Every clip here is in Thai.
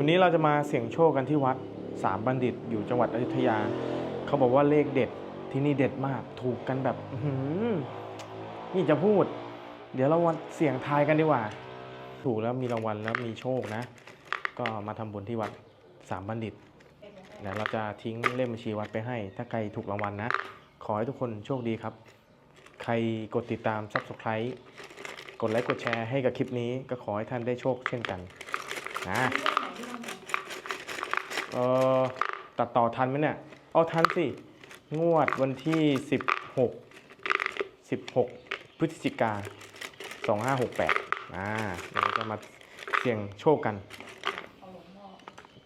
วันนี้เราจะมาเสี่ยงโชคกันที่วัดสามบัณฑิตอยู่จังหวัดอยุธยา เขาบอกว่าเลขเด็ดที่นี่เด็ดมากถูกกันแบบหือนี่จะพูด เดี๋ยวเราวันเสี่ยงทายกันดีกว่า ถูกแล้วมีรางวัลแล้วมีโชคนะ ก็มาทำบุญที่วัดสามบัณฑิตเดี๋ยวเราจะทิ้งเล่มบัญชีวัดไปให้ ถ้าใครถูกรางวัลนะขอให้ทุกคนโชคดีครับ ใครกดติดตาม Subscribe กดไลค์กดแชร์ให้กับคลิปนี้ก็ขอให้ท่านได้โชคเช่นกันนะ เออตัดต่อทันไหมเนี่ย เอาทันสิ งวดวันที่ 16 16 พฤศจิกา 2568 อ่าเดี๋ยวเราจะมาเสี่ยงโชคกัน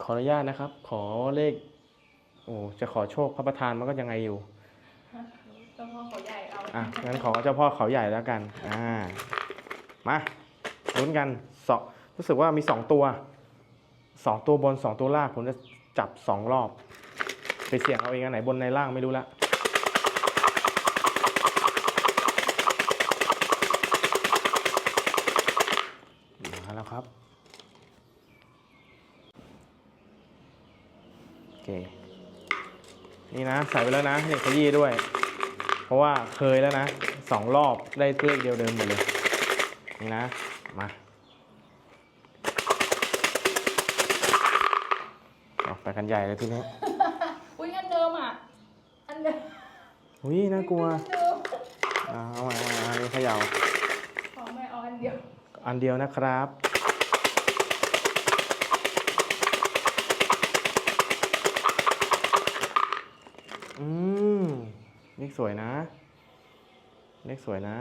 ขออนุญาตนะครับ ขอเลข โอ้จะขอโชคพระประธานมันก็ยังไงอยู่เจ้าพ่อเขาใหญ่เอาอะงั้นขอเจ้าพ่อเขาใหญ่แล้วกัน อ่า มาลุ้นกันสองรู้สึกว่ามีสองตัว สองตัวบนสองตัวล่างผมจะจับสองรอบ ไปเสี่ยงเอาเองอันไหนบนในล่างไม่รู้ละมาแล้วครับโอเคนี่นะใส่ไปแล้วนะนี่ขยี้ด้วย เพราะว่าเคยแล้วนะสองรอบได้เลขเดียวเดิมหมดเลย นี่นะมาเอา ไปกันใหญ่เลยทีนี้ อุ้ยอันเดิมอะ อันเดิมอุ้ยน่ากลัว อันเดิมอ่าเอาใหม่เอาใหม่อันนี้เขย่า ขอไม่เอาอันเดียวอันเดียวนะครับ อืมเลขสวยนะ เลขสวยนะ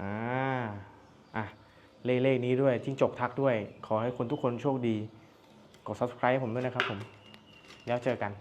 อ่า อะ เลขเลขนี้ด้วย จิ้งจกทักด้วย ขอให้คนทุกคนโชคดี กด subscribe ให้ผมด้วยนะครับผม แล้วเจอกัน